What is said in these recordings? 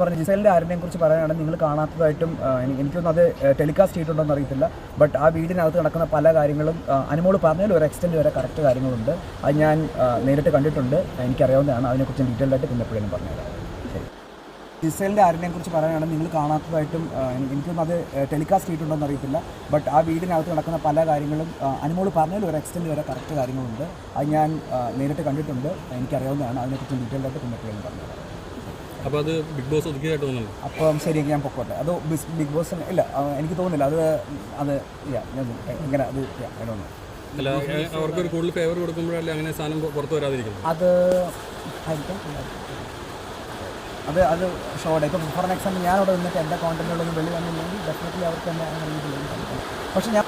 പറഞ്ഞു ജിസൈലിന്റെ ആരിനെയും കുറിച്ച് പറയാനാണെങ്കിൽ നിങ്ങൾ കാണാത്തതായിട്ടും എനിക്കൊന്നും അത് ടെലികാസ്റ്റ് ചെയ്തിട്ടുണ്ടോ എന്ന് അറിയത്തില്ല. ബട്ട് ആ വീടിനകത്ത് നടക്കുന്ന പല കാര്യങ്ങളും അനുമോൾ പറഞ്ഞതിൽ ഒരു എക്സ്റ്റൻഡ് വരെ കറക്റ്റ് കാര്യങ്ങളുണ്ട്. അത് ഞാൻ നേരിട്ട് കണ്ടിട്ടുണ്ട്. എനിക്കറിയാവുന്നതാണ്. അതിനെക്കുറിച്ച് ഡീറ്റെയിൽ ആയിട്ട് പിന്നെ എപ്പോഴും പറഞ്ഞുതരാം. ജിസൈലിന്റെ ആരിനെയും കുറിച്ച് പറയാനാണെങ്കിൽ നിങ്ങൾ കാണാത്തതായിട്ടും എനിക്കൊന്നും അത് ടെലികാസ്റ്റ് ചെയ്തിട്ടുണ്ടോ എന്ന് അറിയത്തില്ല. ബട്ട് ആ വീടിനകത്ത് നടക്കുന്ന പല കാര്യങ്ങളും അനുമോൾ പറഞ്ഞതിൽ ഒരു എക്സ്റ്റൻഡ് വരെ കറക്റ്റ് കാര്യങ്ങളുണ്ട്. അത് ഞാൻ നേരിട്ട് കണ്ടിട്ടുണ്ട്. എനിക്കറിയാവുന്നതാണ്. അതിനെക്കുറിച്ച് ഡീറ്റെയിൽ ആയിട്ട് പിന്നെ എപ്പോഴും പറഞ്ഞുതരാം. അപ്പോൾ അത് ബിഗ് ബോസ് ഒതുക്കിയതായിട്ട് തോന്നുന്നു അപ്പം ശരി ഞാൻ പൊക്കോട്ടെ. അത് ബിഗ് ബോസ് ഇല്ല എനിക്ക് തോന്നുന്നില്ല. അത് അത് ഇങ്ങനെ അത്. അല്ല അവർക്കൊരു കൂടുതൽ ഫേവർ കൊടുക്കുമ്പോഴല്ലേ അങ്ങനെ സാധനം പുറത്ത് വരാതിരിക്കുന്നത്? അത് ആയിരിക്കാം. അത് അത് ഷോടെ ഇപ്പം ഫോർ എക്സാമ്പിൾ ഞാൻ അവിടെ നിന്നിട്ട് എന്റെ കോണ്ടന്റുകളൊന്നും വെളി വന്നില്ലെങ്കിൽ ഡെഫിനറ്റ്ലി അവർക്ക് തന്നെ അങ്ങനെ രീതിയിൽ പക്ഷെ ഞാൻ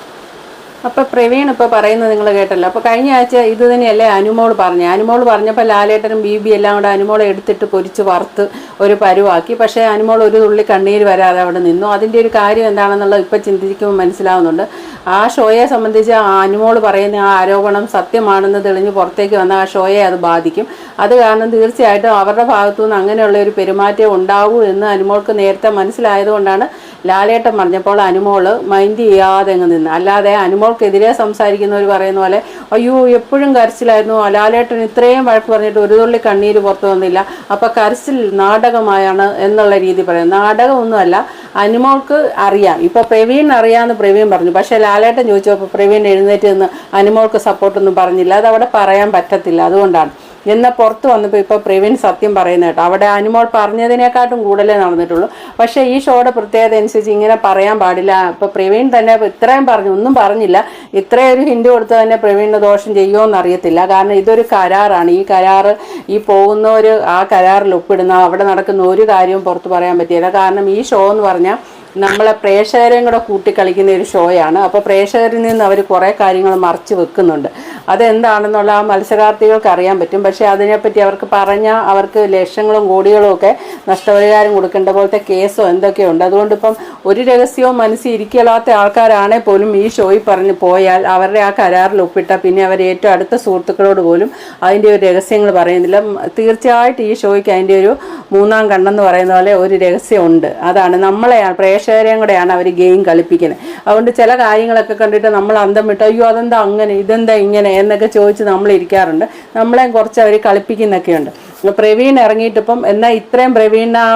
അപ്പോൾ പ്രവീൺ ഇപ്പോൾ പറയുന്നത് നിങ്ങൾ കേട്ടല്ലോ. അപ്പോൾ കഴിഞ്ഞ ആഴ്ച ഇത് തന്നെയല്ലേ അനുമോൾ പറഞ്ഞു. അനുമോൾ പറഞ്ഞപ്പോൾ ലാലേട്ടനും ബി ബി എല്ലാം കൂടെ അനുമോളെ എടുത്തിട്ട് പൊരിച്ച് വറുത്ത് ഒരു പരുവാക്കി. പക്ഷേ അനുമോൾ ഒരു തുള്ളി കണ്ണീര് വരാതെ അവിടെ നിന്നു. അതിന്റെ ഒരു കാര്യം എന്താണെന്നുള്ളത് ഇപ്പോൾ ചിന്തിക്കുമ്പോൾ മനസ്സിലാവുന്നുണ്ട്. ആ ഷോയെ സംബന്ധിച്ച് അനുമോൾ പറയുന്ന ആ ആരോപണം സത്യമാണെന്ന് തെളിഞ്ഞ് പുറത്തേക്ക് വന്ന ആ ഷോയെ അത് ബാധിക്കും. അത് കാരണം തീർച്ചയായിട്ടും അവരുടെ ഭാഗത്തു നിന്ന് അങ്ങനെയുള്ള ഒരു പെരുമാറ്റം ഉണ്ടാവൂ എന്ന് അനുമോൾക്ക് നേരത്തെ മനസ്സിലായതുകൊണ്ടാണ് ലാലേട്ടൻ പറഞ്ഞപ്പോൾ അനുമോൾ മൈൻഡ് ചെയ്യാതെ അങ്ങ് നിന്ന്. അല്ലാതെ അനുമോൾക്കെതിരെ സംസാരിക്കുന്നവർ പറയുന്ന പോലെ അയ്യോ എപ്പോഴും കരച്ചിലായിരുന്നു. ലാലേട്ടൻ ഇത്രയും വഴക്ക് പറഞ്ഞിട്ട് ഒരു തുള്ളി കണ്ണീര് പുറത്തു വന്നില്ല. അപ്പം കരച്ചിൽ നാടകമായാണ് എന്നുള്ള രീതി പറയുന്നത് നാടകമൊന്നുമല്ല അനുമോൾക്ക് അറിയാം. ഇപ്പോൾ പ്രവീൺ അറിയാമെന്ന് പ്രവീൺ പറഞ്ഞു. പക്ഷേ ലാലേട്ടൻ ചോദിച്ചപ്പോൾ പ്രവീൺ എഴുന്നേറ്റ് നിന്ന് അനുമോൾക്ക് സപ്പോർട്ടൊന്നും പറഞ്ഞില്ല. അത് അവിടെ പറയാൻ പറ്റത്തില്ല. അതുകൊണ്ടാണ്. എന്നാൽ പുറത്ത് വന്നപ്പോൾ ഇപ്പോൾ പ്രവീൺ സത്യം പറയുന്ന കേട്ടോ. അവിടെ അനുമോൾ പറഞ്ഞതിനെക്കാട്ടും കൂടുതലേ നടന്നിട്ടുള്ളൂ. പക്ഷേ ഈ ഷോയുടെ പ്രത്യേകത അനുസരിച്ച് ഇങ്ങനെ പറയാൻ പാടില്ല. ഇപ്പോൾ പ്രവീൺ തന്നെ ഇത്രയും പറഞ്ഞു ഒന്നും പറഞ്ഞില്ല. ഇത്രയും ഒരു ഹിൻഡ് കൊടുത്ത് തന്നെ പ്രവീണിന് ദോഷം ചെയ്യുമോ എന്നറിയത്തില്ല കാരണം ഇതൊരു കരാറാണ്. ഈ കരാറ് ഈ പോകുന്നവർ ആ കരാറിൽ ഒപ്പിടുന്ന അവിടെ നടക്കുന്ന ഒരു കാര്യവും പുറത്ത് പറയാൻ പറ്റിയില്ല കാരണം ഈ ഷോ എന്ന് പറഞ്ഞാൽ നമ്മളെ പ്രേക്ഷകരെയും കൂടെ കൂട്ടി കളിക്കുന്ന ഒരു ഷോയാണ്. അപ്പോൾ പ്രേക്ഷകരിൽ നിന്ന് അവർ കുറേ കാര്യങ്ങൾ മറച്ചു വെക്കുന്നുണ്ട്. അതെന്താണെന്നുള്ള ആ മത്സരാർത്ഥികൾക്ക് അറിയാൻ പറ്റും. പക്ഷേ അതിനെപ്പറ്റി അവർക്ക് പറഞ്ഞാൽ അവർക്ക് ലക്ഷങ്ങളും കോടികളും ഒക്കെ നഷ്ടപരിഹാരം കൊടുക്കേണ്ട പോലത്തെ കേസോ എന്തൊക്കെയുണ്ട് അതുകൊണ്ട് ഇപ്പം ഒരു രഹസ്യവും മനസ്സിൽ ഇരിക്കലാത്ത ആൾക്കാരാണേ പോലും ഈ ഷോയിൽ പറഞ്ഞ് പോയാൽ അവരുടെ ആ കരാറിൽ ഒപ്പിട്ട പിന്നെ അവർ ഏറ്റവും അടുത്ത സുഹൃത്തുക്കളോട് പോലും അതിന്റെ ഒരു രഹസ്യങ്ങൾ പറയുന്നില്ല. തീർച്ചയായിട്ടും ഈ ഷോയ്ക്ക് അതിന്റെ ഒരു മൂന്നാം കണ്ണെന്ന് പറയുന്ന പോലെ ഒരു രഹസ്യമുണ്ട്. അതാണ് നമ്മളെയാണ് പ്രേക്ഷകരെയും കൂടെയാണ് അവർ ഗെയിം കളിപ്പിക്കുന്നത്. അതുകൊണ്ട് ചില കാര്യങ്ങളൊക്കെ കണ്ടിട്ട് നമ്മൾ അന്തം വിട്ട് അയ്യോ അതെന്താ അങ്ങനെ? ഇതെന്താ ഇങ്ങനെ? എന്നൊക്കെ ചോദിച്ച് നമ്മൾ ഇരിക്കാറുണ്ട്. നമ്മളെയും കുറച്ച് അവർ കളിപ്പിക്കുന്നൊക്കെയുണ്ട്. പ്രവീൺ ഇറങ്ങിയിട്ടിപ്പം എന്നാൽ ഇത്രയും പ്രവീൺ ആ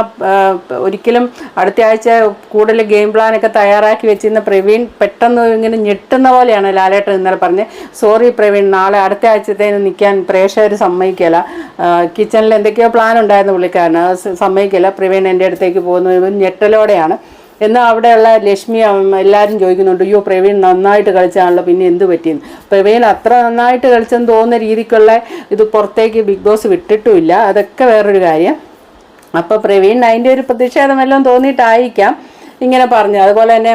ഒരിക്കലും അടുത്ത ആഴ്ച കൂടുതൽ ഗെയിം പ്ലാനൊക്കെ തയ്യാറാക്കി വെച്ചിരുന്ന പ്രവീൺ പെട്ടെന്ന് ഇങ്ങനെ ഞെട്ടുന്ന പോലെയാണ് ലാലേട്ടൻ ഇന്നലെ പറഞ്ഞത്. സോറി പ്രവീൺ നാളെ അടുത്ത ആഴ്ചത്തേന് നിൽക്കാൻ പ്രേക്ഷകർ സമ്മതിക്കില്ല കിച്ചണിൽ എന്തൊക്കെയോ പ്ലാൻ ഉണ്ടായിരുന്നു പുള്ളിക്കാരന്. സമ്മതിക്കില്ല പ്രവീൺ എന്റെ അടുത്തേക്ക് പോകുന്നത് ഞെട്ടലോടെയാണ്. എന്നാൽ അവിടെയുള്ള ലക്ഷ്മി എല്ലാവരും ചോദിക്കുന്നുണ്ട് അയ്യോ പ്രവീൺ നന്നായിട്ട് കളിച്ചാണല്ലോ പിന്നെ എന്ത് പറ്റിയെന്ന്? പ്രവീൺ അത്ര നന്നായിട്ട് കളിച്ചെന്ന് തോന്നുന്ന രീതിക്കുള്ള ഇത് പുറത്തേക്ക് ബിഗ് ബോസ് വിട്ടിട്ടുമില്ല. അതൊക്കെ വേറൊരു കാര്യം. അപ്പോൾ പ്രവീൺ അതിന്റെ ഒരു പ്രതിഷേധം എല്ലാം തോന്നിയിട്ടായിരിക്കാം ഇങ്ങനെ പറഞ്ഞു അതുപോലെ തന്നെ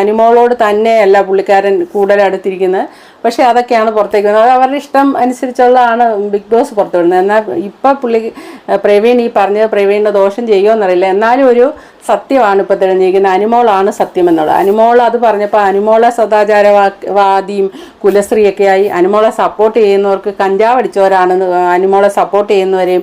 അനുമോളോട് തന്നെയല്ല പുള്ളിക്കാരൻ കൂടുതൽ അടുത്തിരിക്കുന്നത് പക്ഷേ അതൊക്കെയാണ് പുറത്തേക്ക് വന്നത്. അത് അവരുടെ ഇഷ്ടം അനുസരിച്ചുള്ളതാണ് ബിഗ് ബോസ് പുറത്തു വിടുന്നത് എന്നാൽ ഇപ്പം പുള്ളി പ്രവീൺ ഈ പറഞ്ഞത് പ്രവീണിന്റെ ദോഷം ചെയ്യുമോ എന്നറിയില്ല എന്നാലും ഒരു സത്യമാണ് ഇപ്പോൾ തെളിഞ്ഞിരിക്കുന്നത്. അനുമോളാണ് സത്യം എന്നുള്ളത് അനുമോൾ അത് പറഞ്ഞപ്പോൾ അനുമോളെ സദാചാരവാദിയും കുലശ്രീയൊക്കെ ആയി അനുമോളെ സപ്പോർട്ട് ചെയ്യുന്നവർക്ക് കഞ്ചാവ് അടിച്ചവരാണെന്ന് അനുമോളെ സപ്പോർട്ട് ചെയ്യുന്നവരെയും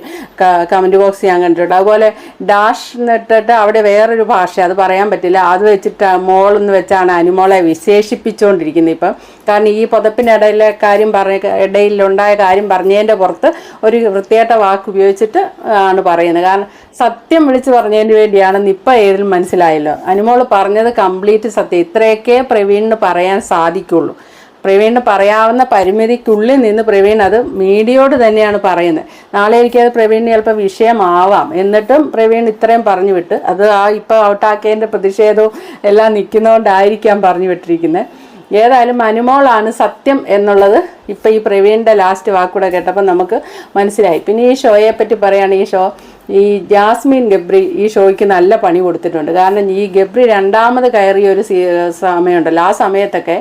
കമന്റ് ബോക്സ് ഞാൻ കണ്ടിട്ടുണ്ട്. അതുപോലെ ഡാഷ് എന്നിട്ടിട്ട് അവിടെ വേറൊരു ഭാഷ അത് പറയാൻ പറ്റില്ല. അത് വെച്ചിട്ട് മോൾ എന്ന് വെച്ചാണ് അനുമോളെ വിശേഷിപ്പിച്ചുകൊണ്ടിരിക്കുന്നത് ഇപ്പം. കാരണം ഈ പുതപ്പിനിടയിലെ കാര്യം പറഞ്ഞ ഇടയിലുണ്ടായ കാര്യം പറഞ്ഞതിന്റെ പുറത്ത് ഒരു വൃത്തിയായിട്ട വാക്ക് ഉപയോഗിച്ചിട്ട് ആണ് പറയുന്നത്. കാരണം സത്യം വിളിച്ച് പറഞ്ഞതിന് വേണ്ടിയാണെന്ന് ഇപ്പം ഏതിൽ മനസ്സിലായല്ലോ. അനുമോൾ പറഞ്ഞത് കംപ്ലീറ്റ് സത്യം. ഇത്രയൊക്കെ പ്രവീണിന് പറയാൻ സാധിക്കുള്ളൂ. പ്രവീണിന് പറയാവുന്ന പരിമിതിക്കുള്ളിൽ നിന്ന് പ്രവീൺ അത് മീഡിയയോട് തന്നെയാണ് പറയുന്നത്. നാളെ എനിക്കത് പ്രവീണിന് ചിലപ്പോൾ വിഷയമാവാം. എന്നിട്ടും പ്രവീൺ ഇത്രയും പറഞ്ഞു വിട്ട് അത് ആ ഇപ്പോൾ ഔട്ടാക്കിയതിന്റെ പ്രതിഷേധവും എല്ലാം നിൽക്കുന്നതുകൊണ്ടായിരിക്കാം പറഞ്ഞു വിട്ടിരിക്കുന്നത്. ഏതായാലും അനുമോളാണ് സത്യം എന്നുള്ളത് ഇപ്പം ഈ പ്രവീണിന്റെ ലാസ്റ്റ് വാക്കൂടെ കേട്ടപ്പോൾ നമുക്ക് മനസ്സിലായി. പിന്നെ ഈ ഷോയെ പറ്റി പറയുകയാണെങ്കിൽ ഈ ഷോ ഈ ജാസ്മിൻ ഗബ്രി ഈ ഷോയ്ക്ക് നല്ല പണി കൊടുത്തിട്ടുണ്ട്. കാരണം ഈ ഗബ്രി രണ്ടാമത് കയറിയ ഒരു സമയമുണ്ടല്ലോ. ആ സമയത്തൊക്കെ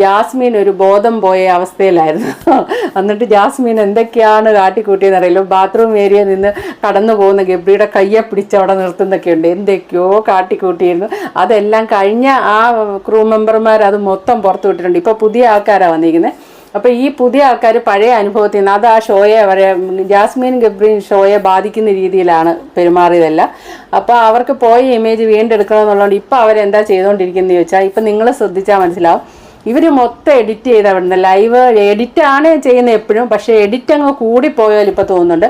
ജാസ്മിൻ ഒരു ബോധം പോയ അവസ്ഥയിലായിരുന്നു. എന്നിട്ട് ജാസ്മിൻ എന്തൊക്കെയാണ് കാട്ടിക്കൂട്ടിയെന്ന് അറിയില്ല. ബാത്റൂം ഏരിയ നിന്ന് കടന്നു പോകുന്ന ഗബ്രിയുടെ കയ്യെ പിടിച്ച് അവിടെ നിർത്തുന്നൊക്കെയുണ്ട്. എന്തൊക്കെയോ കാട്ടിക്കൂട്ടിയിരുന്നു. അതെല്ലാം കഴിഞ്ഞ ആ ക്രൂ മെമ്പർമാർ അത് മൊത്തം പുറത്തു വിട്ടിട്ടുണ്ട് ഇപ്പോൾ പുതിയ ആൾക്കാരാണ് വന്നിരിക്കുന്നത് അപ്പോൾ ഈ പുതിയ ആൾക്കാർ പഴയ അനുഭവത്തിൽ നിന്ന് അത് ആ ഷോയെ ജാസ്മിൻ ഗബ്രീൻ ഷോയെ ബാധിക്കുന്ന രീതിയിലാണ് പെരുമാറിയതല്ല. അപ്പോൾ അവർക്ക് പോയ ഇമേജ് വീണ്ടെടുക്കണം എന്നുള്ളതുകൊണ്ട് ഇപ്പോൾ അവരെന്താ ചെയ്തുകൊണ്ടിരിക്കുന്നത് ചോദിച്ചാൽ ഇപ്പം നിങ്ങൾ ശ്രദ്ധിച്ചാൽ മനസ്സിലാവും. ഇവർ മൊത്തം എഡിറ്റ് ചെയ്ത് അവിടുന്ന് ലൈവ് ആണ് ചെയ്യുന്നത് എപ്പോഴും പക്ഷേ എഡിറ്റ് അങ്ങ് കൂടിപ്പോയാൽ ഇപ്പോൾ തോന്നുന്നുണ്ട്.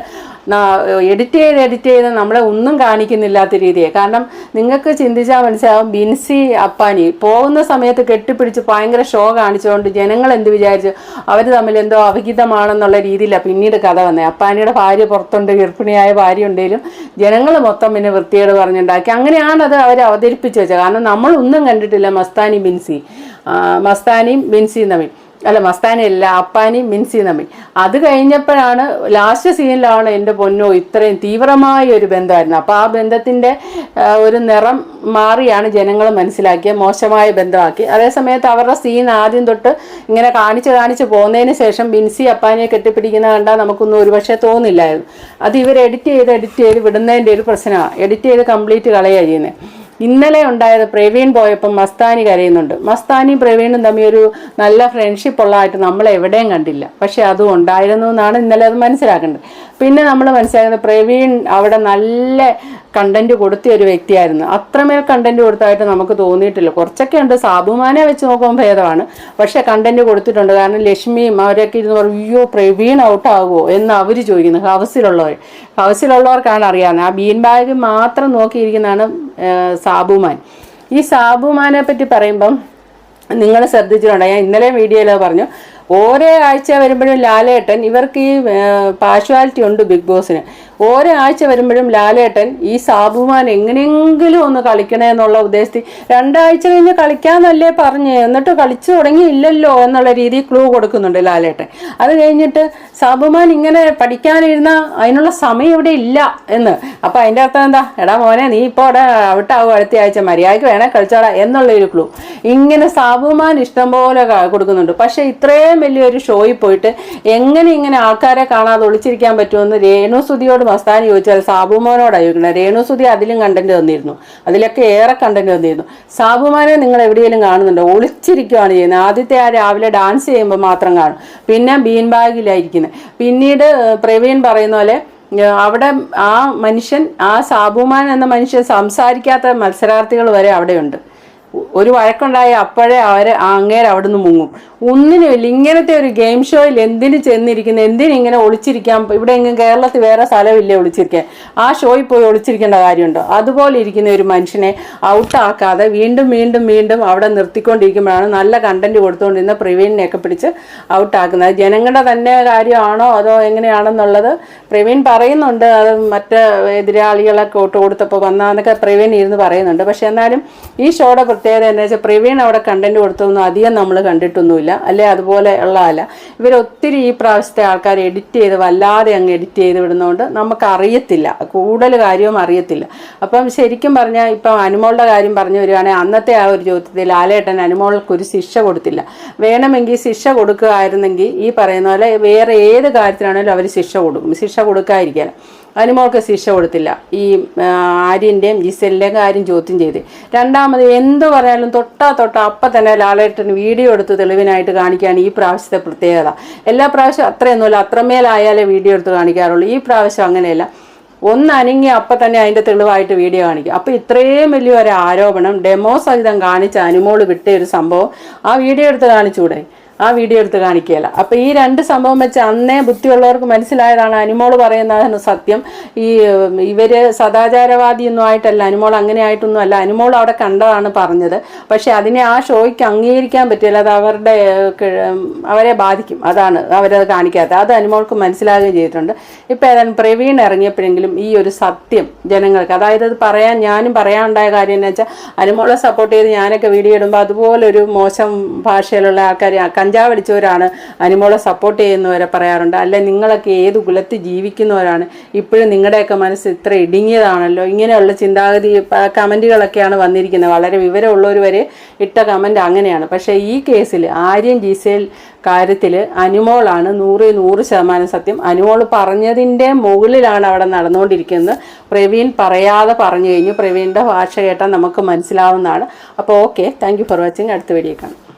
എഡിറ്റ് ചെയ്ത് എഡിറ്റ് ചെയ്ത് നമ്മളെ ഒന്നും കാണിക്കുന്നില്ലാത്ത രീതിയെ. കാരണം നിങ്ങൾക്ക് ചിന്തിച്ചാൽ മനസ്സിലാവും ബിൻസി അപ്പാനി പോകുന്ന സമയത്ത് കെട്ടിപ്പിടിച്ച് ഭയങ്കര ഷോ കാണിച്ചുകൊണ്ട് ജനങ്ങൾ എന്ത് വിചാരിച്ചു? അവർ തമ്മിൽ എന്തോ അവിഹിതമാണെന്നുള്ള രീതിയിലാണ് പിന്നീട് കഥ വന്നത് അപ്പാനിയുടെ ഭാര്യ പുറത്തുണ്ട് ഗർഭിണിയായ ഭാര്യ ഉണ്ടെങ്കിലും ജനങ്ങൾ മൊത്തം പിന്നെ വൃത്തിയേട് പറഞ്ഞുണ്ടാക്കി. അങ്ങനെയാണ് അത് അവർ അവതരിപ്പിച്ച് വെച്ചത്. കാരണം നമ്മളൊന്നും കണ്ടിട്ടില്ല മസ്താനി ബിൻസി. മസ്താനിയും ബിൻസിയും തമ്മിൽ. അല്ല മസ്താനി അല്ല മിൻസി തമ്മിൽ. അത് കഴിഞ്ഞപ്പോഴാണ് ലാസ്റ്റ് സീനിലാണ് എന്റെ പൊന്നോ ഇത്രയും തീവ്രമായ ഒരു ബന്ധമായിരുന്നു അപ്പോൾ ആ ബന്ധത്തിന്റെ ഒരു നിറം മാറിയാണ് ജനങ്ങൾ മനസ്സിലാക്കിയ മോശമായ ബന്ധമാക്കി. അതേസമയത്ത് അവരുടെ സീൻ ആദ്യം തൊട്ട് ഇങ്ങനെ കാണിച്ച് കാണിച്ച് പോകുന്നതിന് ശേഷം മിൻസി അപ്പാനിയെ കെട്ടിപ്പിടിക്കുന്ന കണ്ടാൽ നമുക്കൊന്നും ഒരുപക്ഷെ തോന്നില്ലായിരുന്നു. അത് ഇവർ എഡിറ്റ് ചെയ്ത് എഡിറ്റ് ചെയ്ത് വിടുന്നതിന്റെ ഒരു പ്രശ്നമാണ്. എഡിറ്റ് ചെയ്ത് കംപ്ലീറ്റ് കളയുക ചെയ്യുന്നത്. ഇന്നലെ ഉണ്ടായത് പ്രവീൺ പോയപ്പം മസ്താനി കരയുന്നുണ്ട്. മസ്താനിയും പ്രവീണും തമ്മിൽ ഒരു നല്ല ഫ്രണ്ട്ഷിപ്പ് ഉള്ളതായിട്ട് നമ്മൾ എവിടെയും കണ്ടില്ല. പക്ഷെ അതും ഉണ്ടായിരുന്നു എന്നാണ് ഇന്നലെ അത് മനസ്സിലാക്കേണ്ടത്. പിന്നെ നമ്മൾ മനസ്സിലാക്കുന്നത് പ്രവീൺ അവിടെ നല്ല കണ്ടന്റ് കൊടുത്ത ഒരു വ്യക്തിയായിരുന്നു. അത്രമേൽ കണ്ടന്റ് കൊടുത്തതായിട്ട് നമുക്ക് തോന്നിയിട്ടില്ല. കുറച്ചൊക്കെ ഉണ്ട്. സാബുമാനെ വെച്ച് നോക്കുമ്പോൾ ഭേദമാണ്. പക്ഷെ കണ്ടന്റ് കൊടുത്തിട്ടുണ്ട്. കാരണം ലക്ഷ്മിയും അവരൊക്കെ ഇരുന്ന് പറയും അയ്യോ പ്രവീൺ ഔട്ടാകുമോ എന്ന് അവർ ചോദിക്കുന്നു. ഹൗസിലുള്ളവർ ഹൗസിലുള്ളവർക്കാണ് അറിയാവുന്നത്. ആ ബീൻ ബാഗ് മാത്രം നോക്കിയിരിക്കുന്നതാണ് സാബുമാൻ. ഈ സാബുമാനെ പറ്റി പറയുമ്പം നിങ്ങൾ ശ്രദ്ധിച്ചിട്ടുണ്ടോ? ഞാൻ ഇന്നലെ വീഡിയോയിൽ പറഞ്ഞു ഓരോ ആഴ്ച വരുമ്പോഴും ലാലേട്ടൻ ഇവർക്ക് ഈ പാഷ്വാലിറ്റി ഉണ്ട് ബിഗ് ബോസിന്. ഓരോ ആഴ്ച വരുമ്പോഴും ലാലേട്ടൻ ഈ സാബുമാൻ എങ്ങനെയെങ്കിലും ഒന്ന് കളിക്കണേ എന്നുള്ള ഉദ്ദേശത്തിൽ രണ്ടാഴ്ച കഴിഞ്ഞ് കളിക്കാന്നല്ലേ പറഞ്ഞ് എന്നിട്ട് കളിച്ചു തുടങ്ങിയില്ലല്ലോ എന്നുള്ള രീതിയിൽ ക്ലൂ കൊടുക്കുന്നുണ്ട് ലാലേട്ടൻ. അത് കഴിഞ്ഞിട്ട് സാബുമാൻ ഇങ്ങനെ പഠിക്കാനിരുന്ന അതിനുള്ള സമയം ഇവിടെ ഇല്ല എന്ന്. അപ്പൊ അതിന്റെ അർത്ഥം എന്താ? എടാ മോനെ നീ ഇപ്പോൾ അവിടെ ഔട്ടാവും അടുത്ത ആഴ്ച? മര്യാദയ്ക്ക് വേണേ കളിച്ചോടാ എന്നുള്ള ഒരു ക്ലൂ ഇങ്ങനെ സാബുമാൻ ഇഷ്ടംപോലെ പോലെ കൊടുക്കുന്നുണ്ട്. പക്ഷെ ഇത്രയും വലിയൊരു ഷോയിൽ പോയിട്ട് എങ്ങനെ ഇങ്ങനെ ആൾക്കാരെ കാണാതെ ഒളിച്ചിരിക്കാൻ പറ്റുമെന്ന് രേണുസുതിയോട് മസ്താനി ചോദിച്ചാൽ സാബുമാനോടാണ് ചോദിക്കുന്നത് രേണുസുതി അതിലും കണ്ടന്റ് തന്നിരുന്നു. അതിലൊക്കെ ഏറെ കണ്ടന്റ് തന്നിരുന്നു. സാബുമാനെ നിങ്ങൾ എവിടെയെങ്കിലും കാണുന്നുണ്ടോ? ഒളിച്ചിരിക്കുകയാണ് ചെയ്യുന്നത്. ആദ്യത്തെ ആ രാവിലെ ഡാൻസ് ചെയ്യുമ്പോൾ മാത്രം കാണും. പിന്നെ ബീൻ ബാഗിലായിരിക്കുന്നത് പിന്നീട് പ്രവീൺ പറയുന്ന പോലെ അവിടെ ആ മനുഷ്യൻ ആ സാബുമാൻ എന്ന മനുഷ്യൻ സംസാരിക്കാത്ത മത്സരാർത്ഥികൾ വരെ അവിടെയുണ്ട്. ഒരു വഴക്കുണ്ടായ അപ്പോഴേ അവരെ അങ്ങേരെ അവിടുന്ന് മുങ്ങും. ഒന്നിനുമില്ല ഇങ്ങനത്തെ ഒരു ഗെയിം ഷോയിൽ എന്തിനു ചെന്നിരിക്കുന്ന? എന്തിനിങ്ങനെ ഒളിച്ചിരിക്കാൻ ഇവിടെ എങ്ങും കേരളത്തിൽ വേറെ സ്ഥലമില്ലേ ഒളിച്ചിരിക്കാൻ? ആ ഷോയിൽ പോയി ഒളിച്ചിരിക്കേണ്ട കാര്യമുണ്ടോ? അതുപോലെ ഇരിക്കുന്ന ഒരു മനുഷ്യനെ ഔട്ടാക്കാതെ വീണ്ടും വീണ്ടും വീണ്ടും അവിടെ നിർത്തിക്കൊണ്ടിരിക്കുമ്പോഴാണ് നല്ല കണ്ടന്റ് കൊടുത്തുകൊണ്ടിരുന്ന പ്രവീണിനെയൊക്കെ പിടിച്ച് ഔട്ടാക്കുന്നത് ജനങ്ങളുടെ തന്നെ കാര്യമാണോ? അതോ എങ്ങനെയാണെന്നുള്ളത് പ്രവീൺ പറയുന്നുണ്ട്. അത് മറ്റ് എതിരാളികളൊക്കെ ഒട്ട് കൊടുത്തപ്പോൾ വന്നാന്നൊക്കെ പ്രവീൺ ഇരുന്ന് പറയുന്നുണ്ട്. പക്ഷെ എന്നാലും ഈ ഷോയുടെ പ്രത്യേകത എന്താ വെച്ചാൽ പ്രവീൺ അവിടെ കണ്ടന്റ് കൊടുത്തൊന്നും അധികം നമ്മൾ കണ്ടിട്ടൊന്നുമില്ല. അല്ലെ? അതുപോലെ ഉള്ളതല്ല ഇവർ ഒത്തിരി ഈ പ്രാവശ്യത്തെ ആൾക്കാർ എഡിറ്റ് ചെയ്ത് വല്ലാതെ അങ്ങ് എഡിറ്റ് ചെയ്ത് വിടുന്നതുകൊണ്ട് നമുക്ക് അറിയത്തില്ല കൂടുതൽ കാര്യവും അറിയത്തില്ല. അപ്പം ശരിക്കും പറഞ്ഞാൽ ഇപ്പം അനുമോളുടെ കാര്യം പറഞ്ഞു വരികയാണെങ്കിൽ അന്നത്തെ ആ ഒരു ചോദ്യത്തിൽ ലാലേട്ടൻ അനുമോൾക്ക് ഒരു ശിക്ഷ കൊടുത്തില്ല. വേണമെങ്കിൽ ശിക്ഷ കൊടുക്കുകയായിരുന്നെങ്കിൽ ഈ പറയുന്ന പോലെ വേറെ ഏത് കാര്യത്തിനാണെങ്കിലും അവർ ശിക്ഷ കൊടുക്കും. ശിക്ഷ കൊടുക്കാതിരിക്കാൻ അനുമോൾക്ക് ശിക്ഷ കൊടുത്തില്ല. ഈ ആര്യന്റെയും ജിസലിന്റെയും കാര്യം ചോദ്യം ചെയ്ത്. രണ്ടാമത് എന്ത് പറഞ്ഞാലും തൊട്ടാ തൊട്ടാ അപ്പം തന്നെ ലാലേട്ടൻ വീഡിയോ എടുത്ത് തെളിവിനായിട്ട് കാണിക്കാൻ ഈ പ്രാവശ്യത്തെ പ്രത്യേകത. എല്ലാ പ്രാവശ്യവും അത്രയൊന്നുമില്ല അത്രമേലായാലേ വീഡിയോ എടുത്ത് കാണിക്കാറുള്ളൂ. ഈ പ്രാവശ്യം അങ്ങനെയല്ല. ഒന്ന് അനങ്ങി അപ്പം തന്നെ അതിന്റെ തെളിവായിട്ട് വീഡിയോ കാണിക്കും. അപ്പോൾ ഇത്രയും വലിയൊരു ആരോപണം ഡെമോ സഹിതം കാണിച്ച അനുമോൾ വിട്ട ഒരു സംഭവം ആ വീഡിയോ എടുത്ത് കാണിച്ചൂടെ? ആ വീഡിയോ എടുത്ത് കാണിക്കുകയില്ല. അപ്പം ഈ രണ്ട് സംഭവം വെച്ച് അന്നേ ബുദ്ധിയുള്ളവർക്ക് മനസ്സിലായതാണ് അനുമോൾ പറയുന്നതാണ് സത്യം. ഈ ഇവർ സദാചാരവാദിയൊന്നും ആയിട്ടല്ല അനുമോൾ അങ്ങനെ ആയിട്ടൊന്നും അല്ല. അനുമോൾ അവിടെ കണ്ടതാണ് പറഞ്ഞത്. പക്ഷേ അതിനെ ആ ഷോയ്ക്ക് അംഗീകരിക്കാൻ പറ്റില്ല. അത് അവരുടെ അവരെ ബാധിക്കും. അതാണ് അവരത് കാണിക്കാത്തത്. അത് അനുമോൾക്ക് മനസ്സിലാകുകയും ചെയ്തിട്ടുണ്ട്. ഇപ്പം ഏതായാലും പ്രവീൺ ഇറങ്ങിയപ്പോഴെങ്കിലും ഈ ഒരു സത്യം ജനങ്ങൾക്ക് അതായത് അത് പറയാൻ ഞാനും പറയാനുണ്ടായ കാര്യം എന്ന് വെച്ചാൽ അനുമോളെ സപ്പോർട്ട് ചെയ്ത് ഞാനൊക്കെ വീഡിയോ ഇടുമ്പോൾ അതുപോലൊരു മോശം ഭാഷയിലുള്ള ആൾക്കാർ കഞ്ചാവ് അടിച്ചവരാണ്. അനുമോളെ സപ്പോർട്ട് ചെയ്യുന്നവരെ പറയാറുണ്ട്. അല്ലെ നിങ്ങളൊക്കെ ഏത് കുലത്തിൽ ജീവിക്കുന്നവരാണ്? ഇപ്പോഴും നിങ്ങളുടെയൊക്കെ മനസ്സ് ഇത്ര ഇടുങ്ങിയതാണല്ലോ. ഇങ്ങനെയുള്ള ചിന്താഗതി കമന്റുകളൊക്കെയാണ് വന്നിരിക്കുന്നത്. വളരെ വിവരമുള്ളവർ വരെ ഇട്ട കമന്റ് അങ്ങനെയാണ്. പക്ഷേ ഈ കേസിൽ ആര്യൻ ജിസേൽ കാര്യത്തിൽ അനുമോളാണ് നൂറ് നൂറ് ശതമാനം സത്യം. അനുമോൾ പറഞ്ഞതിന്റെ മുകളിലാണ് അവിടെ നടന്നുകൊണ്ടിരിക്കുന്നത്. പ്രവീൺ പറയാതെ പറഞ്ഞു കഴിഞ്ഞു. പ്രവീണിന്റെ ഭാഷ കേട്ടാൽ നമുക്ക് മനസ്സിലാവുന്നതാണ്. അപ്പോൾ ഓക്കെ താങ്ക് ഫോർ വാച്ചിങ് അടുത്ത വീഡിയോ കാണാം.